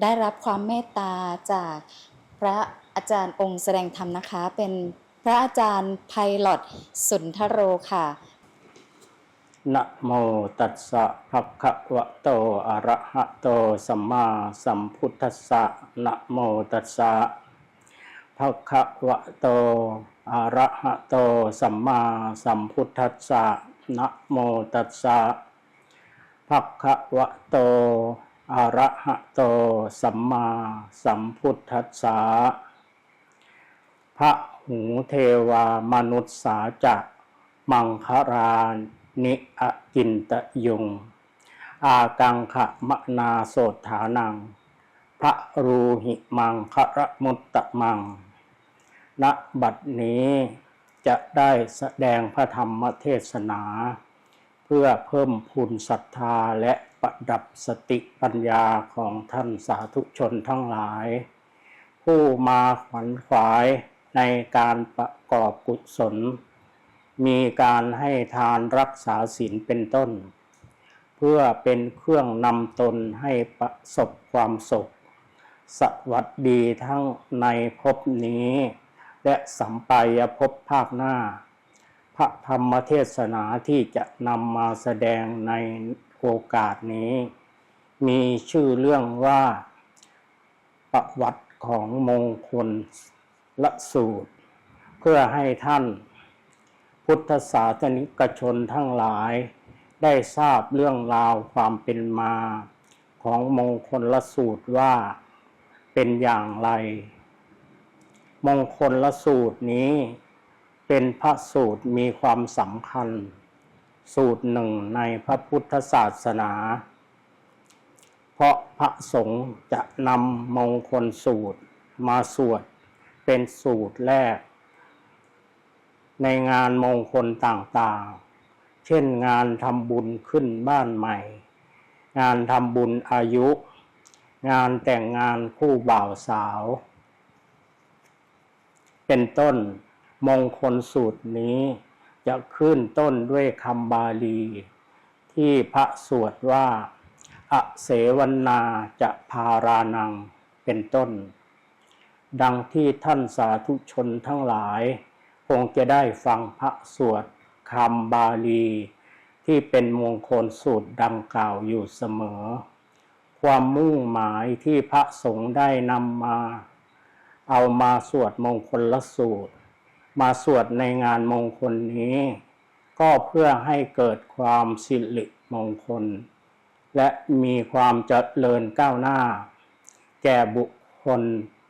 ได้รับความเมตตาจากพระอาจารย์องค์แสดงธรรมนะคะ เป็นพระอาจารย์ไพลอตสุนทโรค่ะนะโมตัสสะภะคะวะโตอะระหะโตสัมมาสัมพุทธัสสะนะโมตัสสะภะคะวะโตอะระหะโตสัมมาสัมพุทธัสสะนะโมตัสสะภะคะวะโต อะระหะโตสัมมาสัมพุทธัสสะพระหูเทวามนุษย์สาจักมังคารานนิอกินตะยุง อากังขะมะนาโสถานัง พระรูหิมังคระมุตตะมัง ณ บัดนี้จะได้แสดงพระธรรมเทศนา เพื่อเพิ่มพูนศรัทธาและ ประดับสติปัญญาของท่านสาธุชนทั้งหลาย ผู้มาขวัญขวายในการประกอบกุศล มีการให้ทานรักษาศีลเป็นต้น เพื่อเป็นเครื่องนำตนให้ประสบความสุข สวัสดีทั้งในภพนี้ และสัมปายภพภาคหน้า พระธรรมเทศนาที่จะนำมาแสดงใน โอกาสนี้ มีชื่อเรื่องว่า ประวัติของมงคลละสูตร เพื่อให้ท่าน พุทธศาสนิกชนทั้งหลาย ได้ทราบเรื่องราวความเป็นมา ของมงคลละสูตรว่าเป็นอย่างไร มงคลละสูตรนี้เป็นพระสูตรมีความสำคัญ สูตรหนึ่งในพระพุทธศาสนา เพราะพระสงฆ์จะนำมงคลสูตรมาสวดเป็นสูตรแรก ในงานมงคลต่างๆ เช่นงานทำบุญขึ้นบ้านใหม่ งานทำบุญอายุ งานแต่งงานคู่บ่าวสาว เป็นต้นมงคลสูตรนี้ จะขึ้นต้นด้วยคำบาลี ที่พระสวดว่า อเสวนนาจะพารานังเป็นต้น ดังที่ท่านสาธุชนทั้งหลาย คงจะได้ฟังพระสวดคำบาลี ที่เป็นมงคลสูตรดังกล่าวอยู่เสมอ ความมุ่งหมายที่พระสงฆ์ได้นำมา เอามาสวดมงคลละสูตร มาสวดในงานมงคลนี้ ก็เพื่อให้เกิดความสิริมงคล และมีความเจริญก้าวหน้า แก่บุคคล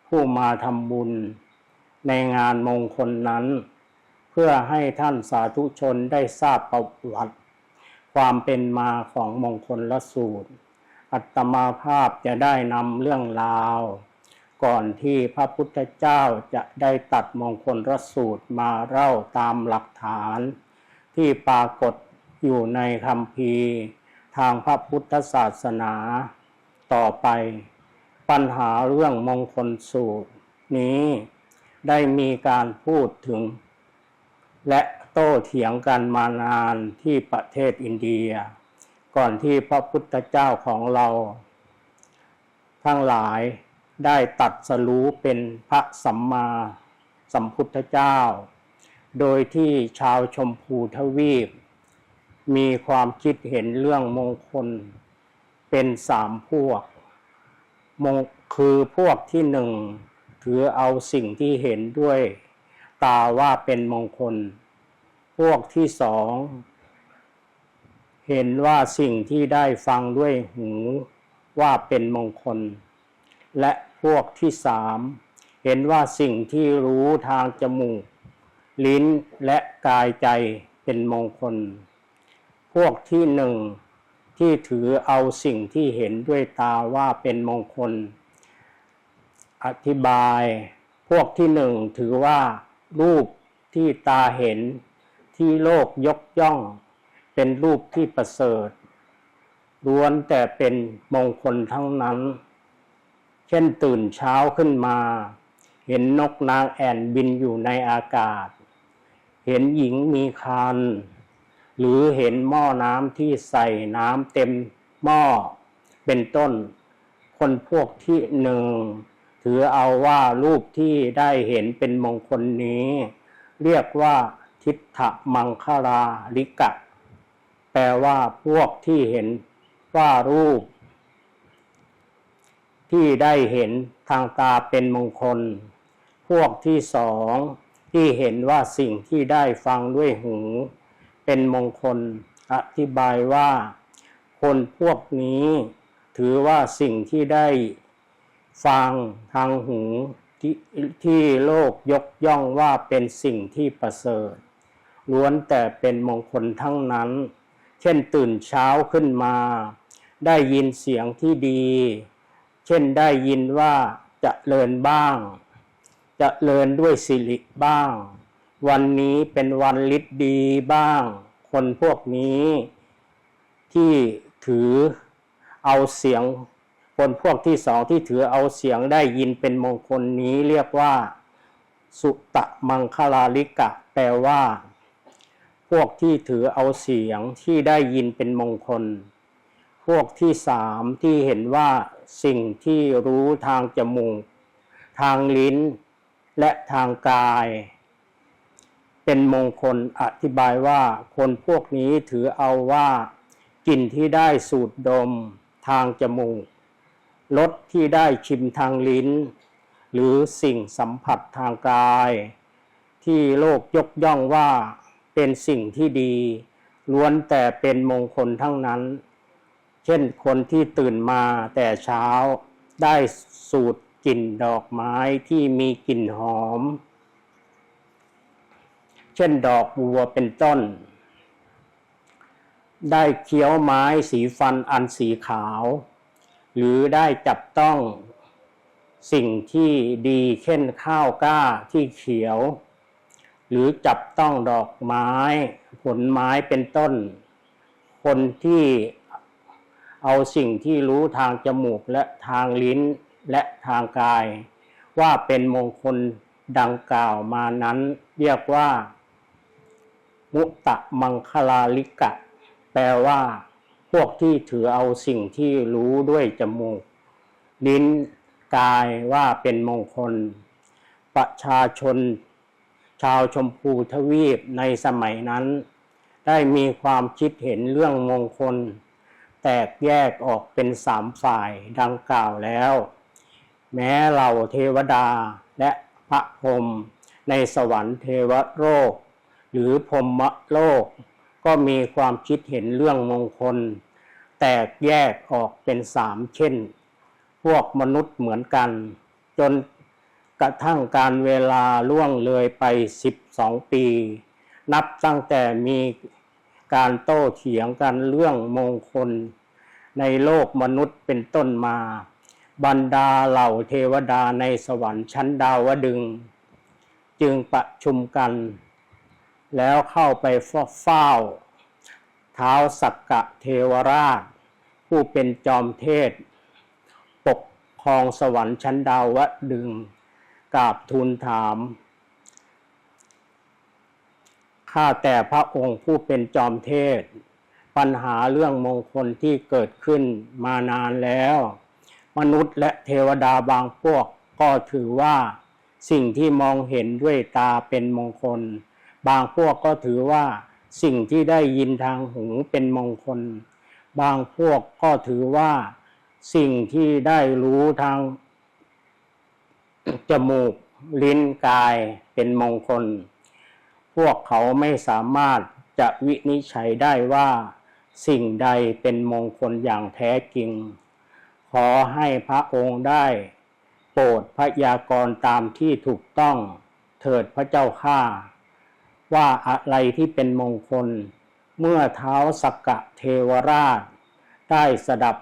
ผู้มาทำบุญ ในงานมงคลนั้น เพื่อให้ท่านสาธุชนได้ทราบประวัติ ความเป็นมาของมงคลละสูตร อัตมาภาพจะได้นำเรื่องราว ก่อนที่พระพุทธเจ้าจะได้ตัดมงคลรสูตรมาเล่าตามหลักฐาน ที่ปรากฏอยู่ในคำพีทางพระพุทธศาสนาต่อไป ปัญหาเรื่องมงคลสูตร นี้ได้มีการพูดถึง และโต้เถียงกันมานานที่ประเทศอินเดีย ก่อนที่พระพุทธเจ้าของเรา ทั้งหลาย ได้ตัดสรู้เป็นพระสัมมาสัมพุทธเจ้า โดยที่ชาวชมพูทวีป มีความคิดเห็นเรื่องมงคล เป็นสามพวกมงคือพวกที่หนึ่งถือเอาสิ่งที่เห็นด้วยตาว่าเป็นมงคล พวกที่สองเห็นว่าสิ่งที่ได้ฟังด้วยหูว่าเป็นมงคล และ พวกที่สามเห็นว่าสิ่งที่รู้ทางจมูก ลิ้นและกายใจเป็นมงคล พวกที่หนึ่งที่ถือเอาสิ่งที่เห็นด้วยตาว่าเป็นมงคล อธิบาย พวกที่หนึ่งถือว่ารูปที่ตาเห็นที่โลกยกย่อง เป็นรูปที่ประเสริฐล้วนแต่เป็นมงคลทั้งนั้น เช่นตื่นเช้าขึ้นมา เห็นนกนางแอ่นบินอยู่ในอากาศ เห็นหญิงมีคัน หรือเห็นหม้อน้ำที่ใส่น้ำเต็มหม้อเป็นต้นคคนพวกที่หนึ่งถือเอาว่ารูปที่ได้เห็นเป็นมงคลนี้ เรียกว่าทิฏฐมังคลาลิกะ แปลว่าพวกที่เห็นว่ารูป ที่ได้เห็นทางตาเป็นมงคล พวกที่สองที่เห็นว่าสิ่งที่ได้ฟังด้วยหู เป็นมงคล อธิบายว่า คนพวกนี้ ถือว่าสิ่งที่ได้ฟังทางหูที่ที่โลกยกย่องว่าเป็นสิ่งที่ประเสริฐล้วนแต่เป็นมงคลทั้งนั้น เช่นตื่นเช้าขึ้นมา ได้ยินเสียงที่ดี เช่นได้ยินว่าจะเลินบ้าง จะเลินด้วยสิริบ้าง วันนี้เป็นวันฤทธิ์ดีบ้าง คนพวกนี้ ที่ถือเอาเสียง คนพวกที่สองที่ถือเอาเสียงได้ยินเป็นมงคลนี้เรียกว่า สุตะมังคลาลิกะ แปลว่า พวกที่ถือเอาเสียงที่ได้ยินเป็นมงคล พวกที่สามที่เห็นว่า สิ่งที่รู้ทางจมูก ทางลิ้น และทางกาย เป็นมงคลอธิบายว่าคนพวกนี้ถือเอาว่ากลิ่นที่ได้สูดดมทางจมูกรสที่ได้ชิมทางลิ้น หรือสิ่งสัมผัสทางกาย ที่โลกยกย่องว่าเป็นสิ่งที่ดี ล้วนแต่เป็นมงคลทั้งนั้น เช่นคนที่ตื่นมาแต่เช้าได้สูดกลิ่นดอกไม้ที่มีกลิ่นหอม เช่นดอกบัวเป็นต้น ได้เคี้ยวไม้สีฟันอันสีขาว หรือได้จับต้องสิ่งที่ดีเช่นข้าวกล้าที่เขียว หรือจับต้องดอกไม้ ผลไม้เป็นต้น คนที่ เอาสิ่งที่รู้ทางจมูกและทางลิ้นและทางกาย ว่าเป็นมงคลดังกล่าวมานั้นเรียกว่า มุตตะมังคลาลิกะ แปลว่า พวกที่ถือเอาสิ่งที่รู้ด้วยจมูก ลิ้นกายว่าเป็นมงคล ประชาชน ชาวชมพูทวีปในสมัยนั้น ได้มีความคิดเห็นเรื่องมงคล แตกแยกออกเป็นสามฝ่ายดังกล่าวแล้ว แม้เหล่าเทวดาและพระพรหมในสวรรค์เทวโลก หรือพรหมโลก ก็มีความคิดเห็นเรื่องมงคล แตกแยกออกเป็นสามเช่น พวกมนุษย์เหมือนกัน จนกระทั่งการเวลาล่วงเลยไป 12 ปี นับตั้งแต่มี การโต้เถียงกันเรื่องมงคล ในโลกมนุษย์เป็นต้นมา บรรดาเหล่าเทวดาในสวรรค์ชั้นดาวดึง จึงประชุมกัน แล้วเข้าไปเฝ้าเท้าสักกะเทวราช ผู้เป็นจอมเทศ ปกครองสวรรค์ชั้นดาวดึงกราบทูลถาม ข้าแต่พระองค์ผู้เป็นจอมเทศ ปัญหาเรื่องมงคลที่เกิดขึ้นมานานแล้ว มนุษย์และเทวดาบางพวกก็ถือว่า สิ่งที่มองเห็นด้วยตาเป็นมงคล บางพวกก็ถือว่า สิ่งที่ได้ยินทางหูเป็นมงคล บางพวกก็ถือว่า สิ่งที่ได้รู้ทาง จมูก ลิ้นกายเป็นมงคล พวกเขาไม่สามารถจะวินิจฉัยได้ว่า สิ่งใดเป็นมงคลอย่างแท้จริง ขอให้พระองค์ได้ โปรดพยากรณ์ตามที่ถูกต้องเถิดพระเจ้าข้าว่าอะไรที่เป็นมงคล เมื่อเท้าสักกะเทวราช ได้สดับ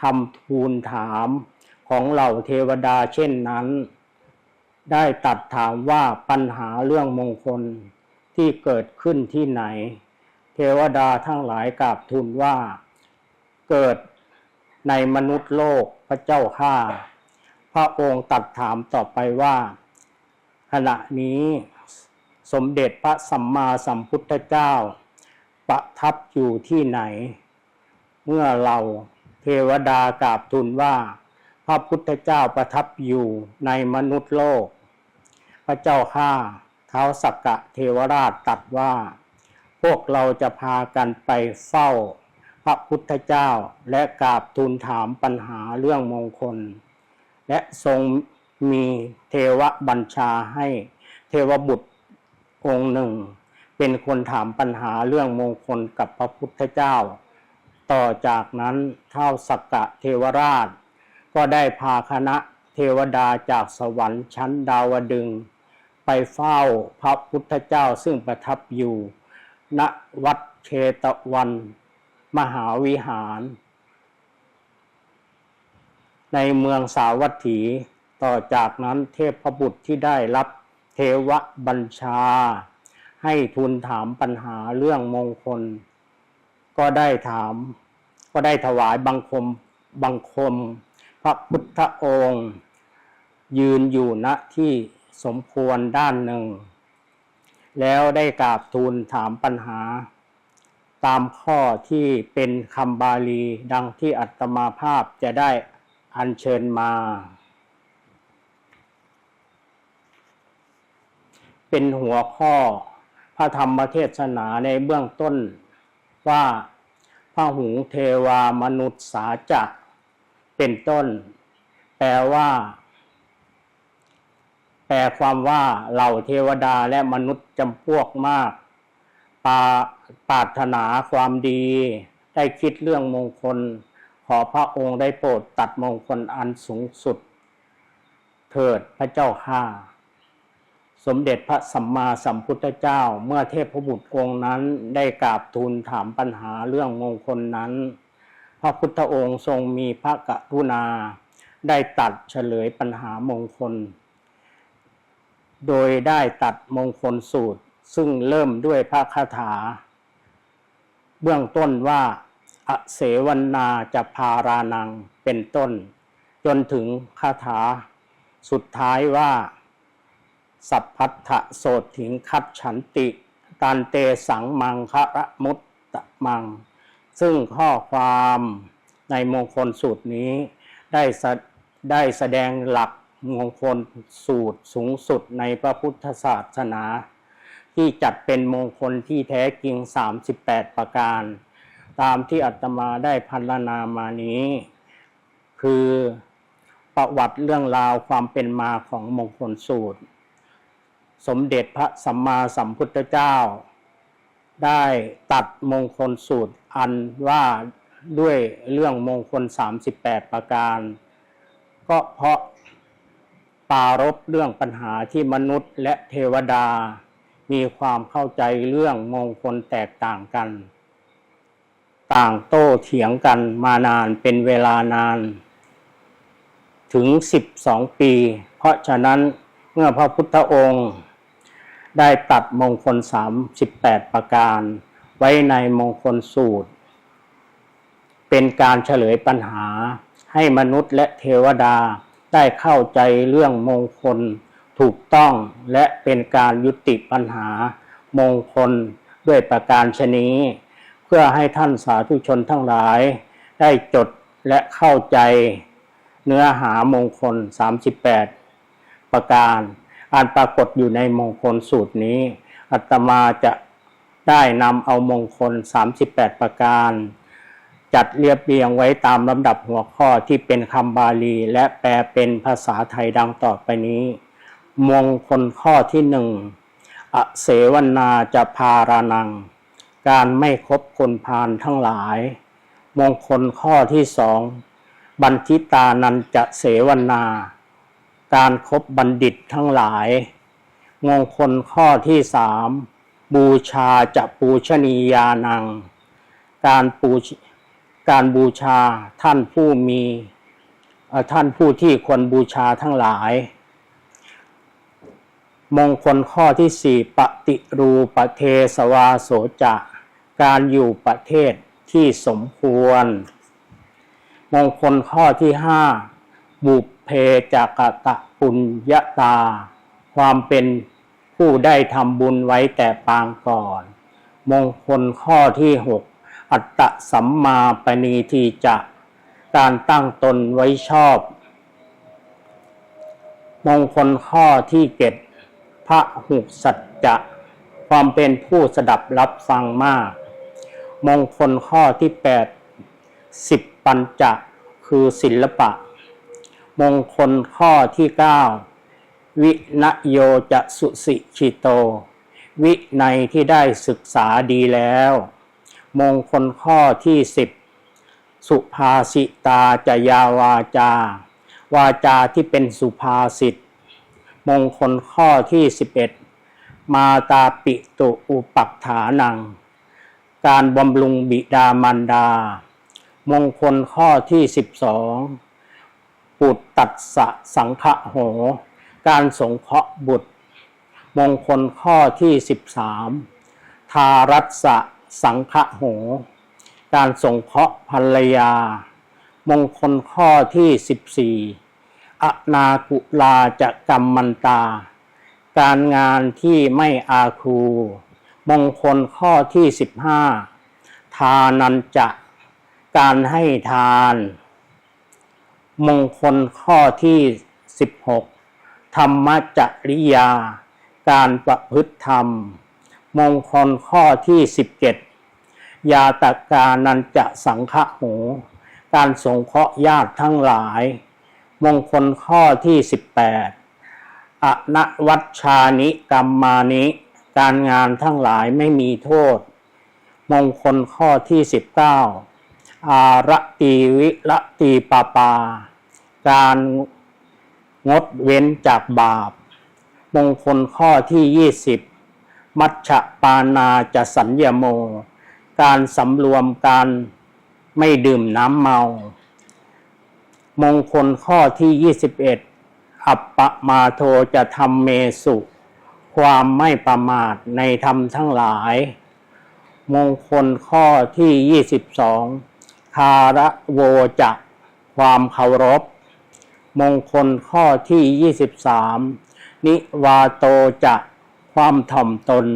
คำทูลถามของเหล่าเทวดาเช่นนั้น ได้ตัดถามว่าปัญหาเรื่องมงคล ที่เกิดขึ้นที่ไหน เทวดาทั้งหลายกราบทูลว่า เกิดในมนุษย์โลกพระเจ้าข้าพระองค์ตัดถามต่อไปว่า ขณะนี้สมเด็จพระสัมมาสัมพุทธเจ้า ประทับอยู่ที่ไหน เมื่อเราเทวดากราบทูลว่า พระพุทธเจ้าประทับอยู่ในมนุษย์โลก พระเจ้าข้า ท้าวสักกะเทวราชตรัดว่า พวกเราจะพากันไปเฝ้า พระพุทธเจ้าและกราบทูลถามปัญหาเรื่องมงคล และทรงมีเทวบัญชาให้เทวบุตรองค์หนึ่ง เป็นคนถามปัญหาเรื่องมงคลกับพระพุทธเจ้า ต่อจากนั้นเท้าวสักกะเทวราช ก็ได้พาคณะเทวดาจากสวรรค์ชั้นดาวดึง ไปเฝ้าพระพุทธเจ้าซึ่งประทับอยู่ ณวัดเชตวัน มหาวิหาร ในเมืองสาวัตถี ต่อจากนั้นเทพบุตรที่ได้รับเทวบัญชา ให้ทูลถามปัญหาเรื่องมงคล ก็ได้ถาม ก็ได้ถวายบังคมบังคม พระพุทธองค์ ยืนอยู่ณที่ สมควรด้านหนึ่ง แล้วได้กราบทูลถามปัญหา ตามข้อที่เป็นคำบาลีดังที่อัตมาภาพจะได้อัญเชิญมา เป็นหัวข้อพระธรรมเทศนาในเบื้องต้นว่าพระหูเทวามนุษย์สาจะเป็นต้น แปลว่า แปลความว่าเหล่าเทวดาและมนุษย์จำพวกมากปาปาถนาความดี ได้คิดเรื่องมงคล ขอพระองค์ได้โปรดตัดมงคลอันสูงสุด เถิดพระเจ้าข้าสมเด็จพระสัมมาสัมพุทธเจ้าเมื่อเทพบุตรองค์นั้นได้กราบทูลถามปัญหาเรื่องมงคลนั้น พระพุทธองค์ทรงมีพระกรุณา ได้ตัดเฉลยปัญหามงคล โดยได้ตัดมงคลสูตร ซึ่งเริ่มด้วยพระคาถา เบื้องต้นว่า อเสวันนาจะพารานังเป็นต้น จนถึงคาถา สุดท้ายว่า สัพพัทธะโสถิงคัดฉันติการเตสังมังคะระมุตตะมัง ซึ่งข้อความในมงคลสูตรนี้ได้ได้แสดงหลัก มงคลสูตรสูงสุดในพระพุทธศาสนา ที่จัดเป็นมงคลที่แท้จริง 38 ประการ ตามที่อาตมาได้พันนามานี้ คือประวัติเรื่องราวความเป็นมาของมงคลสูตร สมเด็จพระสัมมาสัมพุทธเจ้า ได้ตัดมงคลสูตรอันว่าด้วยเรื่องมงคล 38 ประการ ก็เพราะ ปารบเรื่องปัญหาที่มนุษย์และเทวดา มีความเข้าใจเรื่องมงคลแตกต่างกัน ต่างโต้เถียงกันมานานเป็นเวลานาน ถึง 12 ปี เพราะฉะนั้นเมื่อพระพุทธองค์ได้ตัดมงคล 38 ประการไว้ในมงคลสูตร เป็นการเฉลยปัญหาให้มนุษย์และเทวดา ได้เข้าใจเรื่องมงคลถูกต้องและเป็นการยุติปัญหามงคลด้วยประการชนี้ เพื่อให้ท่านสาธุชนทั้งหลาย ได้จดและเข้าใจ เนื้อหามงคล 38 ประการอันปรากฏอยู่ในมงคลสูตรนี้ อัตมาจะได้นำเอามงคล 38 ประการ จัดเรียบเรียงไว้ตามลำดับหัวข้อที่เป็นคำบาลีและแปลเป็นภาษาไทยดังต่อไปนี้ มงคลข้อที่หนึ่งอเสวนาจะพารานัง การไม่คบคนพาลทั้งหลาย มงคลข้อที่สองบันทิตานันจะเสวนา การครบบัณฑิตทั้งหลาย มงคลข้อที่สามบูชาจะปูชนียานัง การปูช การบูชาท่านผู้มีท่านผู้ที่ควรบูชาทั้งหลาย มงคลข้อที่สี่ปฏิรูปเทสวาโสจะ การอยู่ประเทศที่สมควร มงคลข้อที่ห้าบุพเพจักตะปุญญาตา ความเป็นผู้ได้ทำบุญไว้แต่ปางก่อน มงคลข้อที่หก อัตตสัมมาปณีทีจะการตั้งตนไว้ชอบ มงคลข้อที่เจ็ดพระหุสัจจะความเป็นผู้สดับรับฟังมาก มงคลข้อที่แปดสิบปัญจะคือศิลปะ มงคลข้อที่เก้าวินโยจะสุสิชิโต วิในที่ได้ศึกษาดีแล้ว มงคลข้อที่สิบสุภาสิตาจยาวาจา วาจาที่เป็นสุภาษิตมงคลข้อที่11มาตาปิตุอุปัฏฐานัง การบำรุงบิดามารดา มงคลข้อที่12ปุตตัสสะสังฆโห การสงเคราะห์บุตร มงคลข้อที่13ทารัสสะ สังฆโห การสงเคราะห์ภรรยา มงคลข้อที่ 14 อนาคุลาจะกรรมมันตา การงานที่ไม่อาคู มงคลข้อที่ 15 ทานันจะ การให้ทาน มงคลข้อที่ 16 ธรรมจริยา การประพฤติธรรม มงคลข้อที่17ยาตกานันจะสังฆโห การสงเคราะห์ญาติทั้งหลาย มงคลข้อที่18อนวัชชานิกรรมมานิ การงานทั้งหลายไม่มีโทษ มงคลข้อที่19อาระตีวิละตีปาปา การงดเว้นจากบาป มงคลข้อที่20 มัชฌปานาจะสัญญโม การสำรวมการไม่ดื่มน้ำเมา มงคลข้อที่21อัปปมาโทจะทำเมสุ ความไม่ประมาทในธรรมทั้งหลาย มงคลข้อที่22คาระโวจะความเคารพ มงคลข้อที่23นิวาโตจะ ความถ่อมตน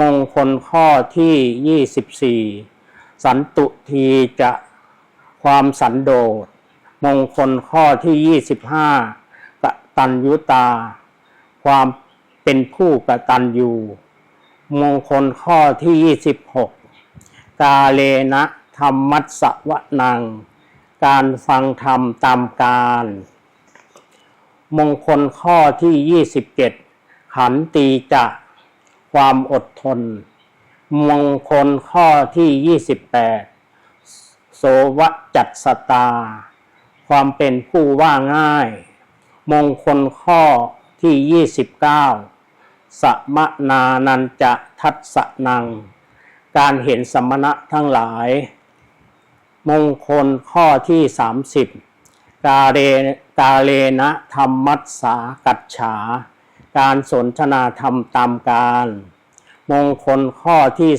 มงคลข้อที่ 24 สันตุทีจะความสันโดษ มงคลข้อที่ 25กตัญยุตา ความเป็นผู้กตัญญูมงคลข้อที่ 26 กาเลนะธรรมัสสวนัง การฟังธรรมตามการ มงคลข้อที่ 27 ขันตีจะความอดทน มงคลข้อที่ 28 โสวจัตสตา ความเป็นผู้ว่าง่าย มงคลข้อที่ 29 สมนานันจะทัศสนัง การเห็นสมณะทั้งหลาย มงคลข้อที่ 30 กาเรกาเลนะธรรมัสสากัจฉา การสนทนาธรรมตามการ มงคลข้อที่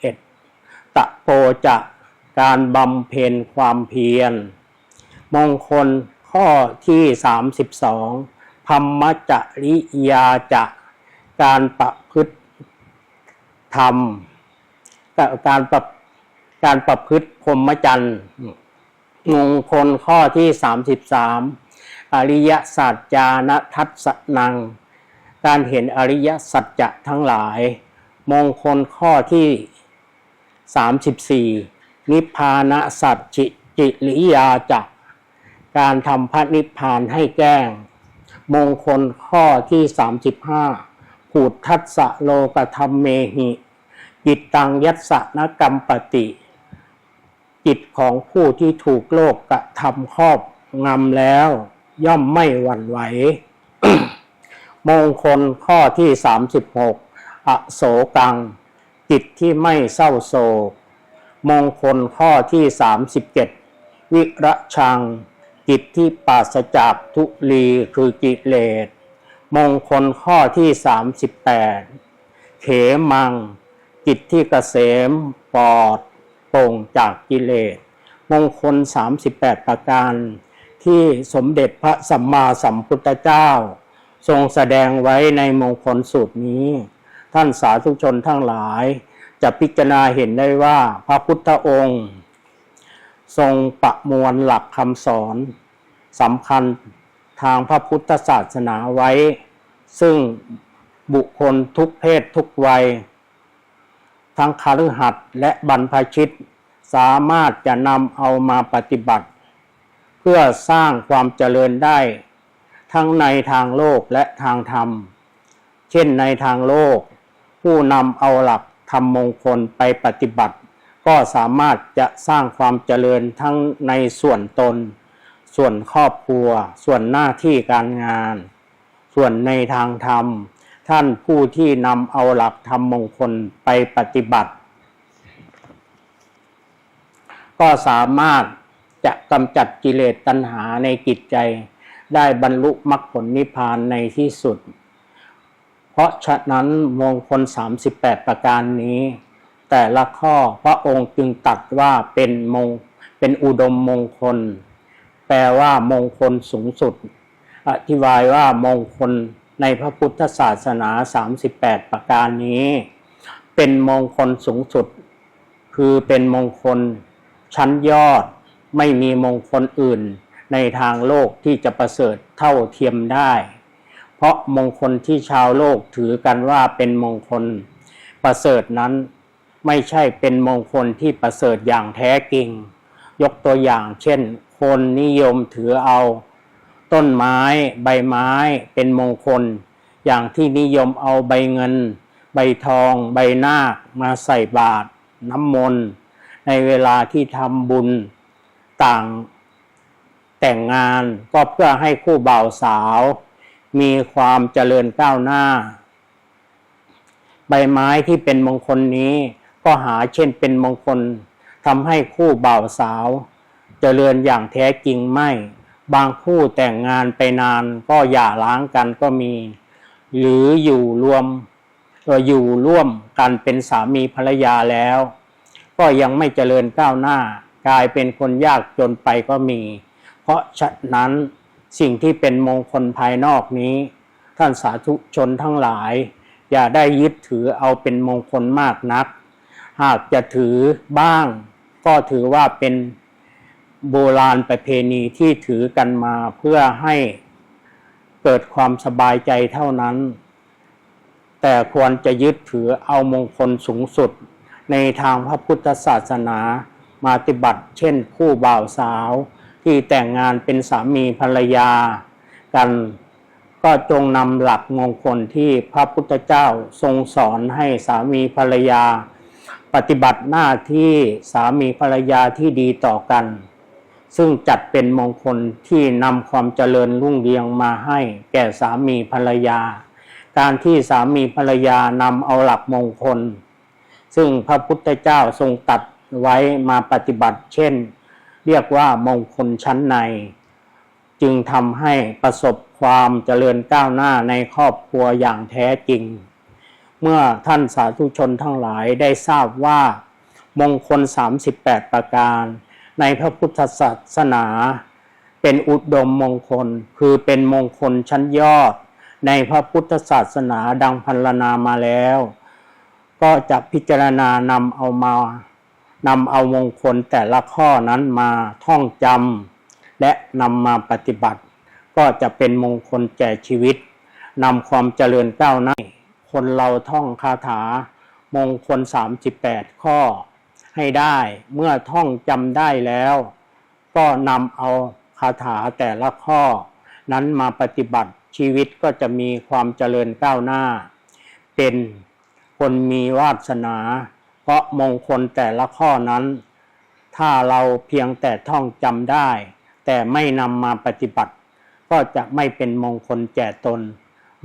31 ตะโปจะการบำเพ็ญความเพียร มงคลข้อที่ 32พัมมจริยาจะการประพฤติธรรม การประการประพฤติพรหมจรรย์มงคลข้อที่ 33 อริยสัจจานทัศนัง การเห็นอริยสัจจะทั้งหลาย มงคลข้อที่ 34 นิพพานะสัจจิจิริยาจักการทำพระนิพพานให้แก้ง มงคลข้อที่ 35ผูดทัสสะโลกธรรมเมหิจิตตังยัสสนกรรมปติ จิตของผู้ที่ถูกโลกกระทำครอบงำแล้ว ย่อมไม่หวั่นไหว มงคลข้อที่ 36 อโศกัง จิตที่ไม่เศร้าโศก มงคลข้อที่ 37 วิระชัง จิตที่ปราศจากทุลีคือกิเลส มงคลข้อที่ 38 เขมัง จิตที่เกษมปลอดโปร่งจากกิเลส มงคล 38 ประการ ที่สมเด็จพระสัมมาสัมพุทธเจ้า ทรงแสดงไว้ในมงคลสูตรนี้ ท่านสาธุชนทั้งหลาย จะพิจารณาเห็นได้ว่าพระพุทธองค์ ทรงประมวลหลักคำสอนสำคัญทางพระพุทธศาสนาไว้ ซึ่งบุคคลทุกเพศทุกวัย ทั้งคาฤหัสถ์และบรรพชิต สามารถจะนำเอามาปฏิบัติ เพื่อสร้างความเจริญได้ ทั้งในทางโลกและทางธรรม เช่นในทางโลก ผู้นำเอาหลักธรรมมงคลไปปฏิบัติ ก็สามารถจะสร้างความเจริญทั้งในส่วนตน ส่วนครอบครัว ส่วนหน้าที่การงาน ส่วนในทางธรรม ท่านผู้ที่นำเอาหลักธรรมมงคลไปปฏิบัติ ก็สามารถจะกำจัดกิเลสตัณหาในจิตใจ ได้บรรลุมรรคผลนิพพานในที่สุด เพราะฉะนั้นมงคล 38 ประการนี้ แต่ละข้อพระองค์จึงตัดว่าเป็นมงเป็นอุดมมงคล แปลว่ามงคลสูงสุด อธิบายว่ามงคลในพระพุทธศาสนา 38 ประการนี้ เป็นมงคลสูงสุด คือเป็นมงคลชั้นยอดไม่มีมงคลอื่น ในทางโลกที่จะประเสริฐเท่าเทียมได้ เพราะมงคลที่ชาวโลกถือกันว่าเป็นมงคลประเสริฐนั้น ไม่ใช่เป็นมงคลที่ประเสริฐอย่างแท้จริง ยกตัวอย่างเช่น คนนิยมถือเอา ต้นไม้ ใบไม้เป็นมงคล อย่างที่นิยมเอาใบเงิน ใบทอง ใบนาคมาใส่บาตรน้ำมนต์ในเวลาที่ทำบุญต่าง แต่งงานก็เพื่อให้คู่บ่าวสาว มีความเจริญก้าวหน้า ใบไม้ที่เป็นมงคลนี้ก็หาเช่นเป็นมงคลทำให้คู่บ่าวสาว เจริญอย่างแท้จริงไม่ บางคู่แต่งงานไปนานก็หย่าร้างกันก็มี หรืออยู่รวมเอ่ออยู่ร่วมกันเป็นสามีภรรยาแล้ว ก็ยังไม่เจริญก้าวหน้า กลายเป็นคนยากจนไปก็มี เพราะฉะนั้นสิ่งที่เป็นมงคลภายนอกนี้ ท่านสาธุชนทั้งหลาย อย่าได้ยึดถือเอาเป็นมงคลมากนัก หากจะถือบ้าง ก็ถือว่าเป็นโบราณประเพณีที่ถือกันมาเพื่อให้เกิดความสบายใจเท่านั้น แต่ควรจะยึดถือเอามงคลสูงสุด ในทางพระพุทธศาสนามาปฏิบัติเช่นคู่บ่าวสาว ที่แต่งงานเป็นสามีภรรยากันก็จงนำหลักมงคลที่พระพุทธเจ้าทรงสอนให้สามีภรรยา ปฏิบัติหน้าที่สามีภรรยาที่ดีต่อกัน ซึ่งจัดเป็นมงคลที่นำความเจริญรุ่งเรืองมาให้แก่สามีภรรยา การที่สามีภรรยานำเอาหลักมงคล ซึ่งพระพุทธเจ้าทรงตัดไว้มาปฏิบัติ เช่น เรียกว่ามงคลชั้นใน จึงทำให้ประสบความเจริญก้าวหน้าในครอบครัวอย่างแท้จริง เมื่อท่านสาธุชนทั้งหลายได้ทราบว่า มงคล 38 ประการ ในพระพุทธศาสนา เป็นอุดมมงคลคือเป็นมงคลชั้นยอด ในพระพุทธศาสนาดังพันลนามาแล้ว ก็จะพิจารณานำเอามา นำเอามงคลแต่ละข้อนั้นมาท่องจำและนำมาปฏิบัติ ก็จะเป็นมงคลแก่ชีวิตนำความเจริญก้าวหน้า คนเราท่องคาถา มงคล 38 ข้อ ให้ได้เมื่อท่องจำได้แล้ว ก็นำเอาคาถาแต่ละข้อ นั้นมาปฏิบัติชีวิตก็จะมีความเจริญก้าวหน้า เป็นคนมีวาสนา เพราะมงคลแต่ละข้อนั้น ถ้าเราเพียงแต่ท่องจำได้ แต่ไม่นำมาปฏิบัติ ก็จะไม่เป็นมงคลแก่ตน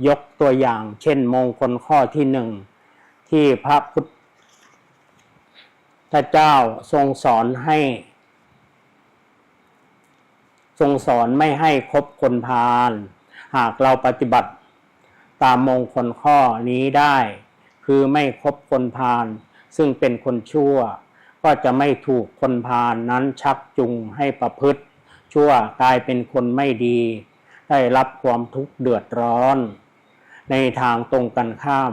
ยกตัวอย่างเช่นมงคลข้อที่หนึ่งที่พระพุทธเจ้าทรงสอนให้ ทรงสอนไม่ให้คบคนพาลหากเราปฏิบัติตามมงคลข้อนี้ได้ คือไม่คบคนพาล ซึ่งเป็นคนชั่ว ก็จะไม่ถูกคนพาลนนั้นชักจูงให้ประพฤติ ชั่วกลายเป็นคนไม่ดี ได้รับความทุกข์เดือดร้อน ในทางตรงกันข้าม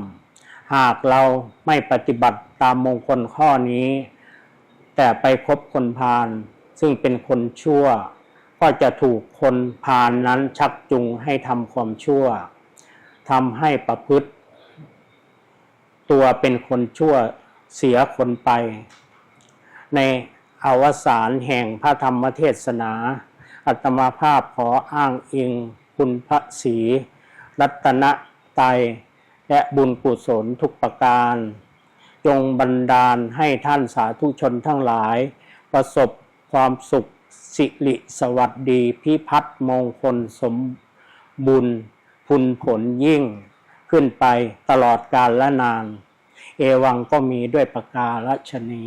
หากเราไม่ปฏิบัติตามมงคลข้อนี้ แต่ไปคบคนพาลซึ่งเป็นคนชั่ว ก็จะถูกคนพาลนนั้นชักจูงให้ทำความชั่วทำให้ประพฤติ ตัวเป็นคนชั่ว เสียคนไป ในอวสานแห่งพระธรรมเทศนา อัตมาภาพขออ้างอิงคุณพระศรีรัตนไตยและบุญกุศลทุกประการ จงบันดาลให้ท่านสาธุชนทั้งหลาย ประสบความสุขสิริสวัสดีพิพัฒน์มงคลสมบุญพุนผลยิ่ง ขึ้นไปตลอดกาลและนาน เอวังก็มีด้วยประกาศชนี